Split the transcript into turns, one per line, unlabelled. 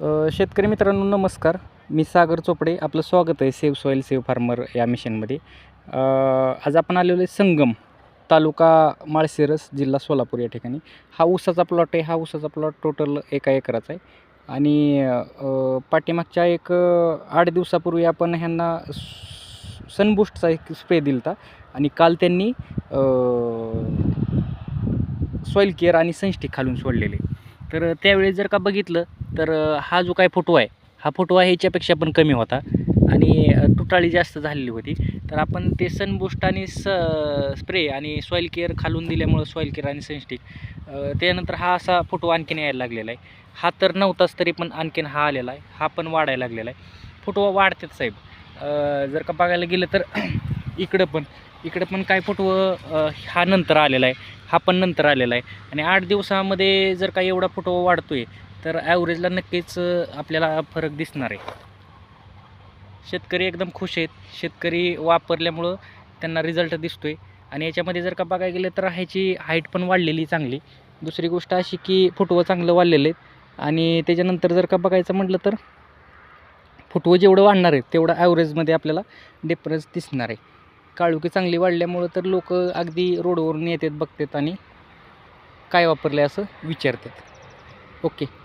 शेतकरी मित्रांनो नमस्कार. मी सागर चोपडे. आपलं स्वागत आहे सेव सॉईल सेव फार्मर या मिशनमध्ये. आज आपण आलेलो आहे संगम तालुका माळशिरस जिल्हा सोलापूर या ठिकाणी. हा ऊसाचा प्लॉट आहे. हा ऊसाचा प्लॉट टोटल एका एकराचा आहे. आणि पाठीमागच्या एक आठ दिवसापूर्वी आपण ह्यांना सनबुस्टचा एक स्प्रे दिला होता आणि काल त्यांनी सॉईल केअर आणि सनस्टिक खालून सोडलेले. तर त्यावेळी जर का बघितलं तर हा जो काय फोटो आहे हा फोटो आहे ह्याच्यापेक्षा पण कमी होता. आणि तुटाळी जास्त झालेली होती. तर आपण ते सनबुस्ट आणि स स्प्रे आणि सॉईल केअर खालून दिल्यामुळं सॉईल केअर आणि सनस्टिक त्यानंतर हा असा फोटो आणखीन यायला लागलेला आहे. हा तर नव्हताच तरी पण आणखीन हा आलेला आहे. हा पण वाढायला लागलेला आहे. फोटो वाढतात साहेब. जर का बघायला गेलं तर इकडं पण इकडं पण काय फोटो हा नंतर आलेला आहे. हा पण नंतर आलेला आहे. आणि आठ दिवसामध्ये जर का एवढा फोटो वाढतो आहे तर ॲव्हरेजला नक्कीच आपल्याला फरक दिसणार आहे. शेतकरी एकदम खुश आहेत. शेतकरी वापरल्यामुळं त्यांना रिझल्ट दिसतो आहे आणि याच्यामध्ये जर का बघायला गेलं तर ह्याची हाईट पण वाढलेली चांगली. दुसरी गोष्ट अशी की फुटवं चांगलं वाढलेलं आहेत आणि त्याच्यानंतर जर का बघायचं म्हटलं तर फुटवं जेवढं वाढणार आहे तेवढं ॲव्हरेजमध्ये आपल्याला डिफरन्स दिसणार आहे. काळुकी चांगली वाढल्यामुळं तर लोक अगदी रोडवरून येतात बघतात आणि काय वापरले असं विचारतात. ओके.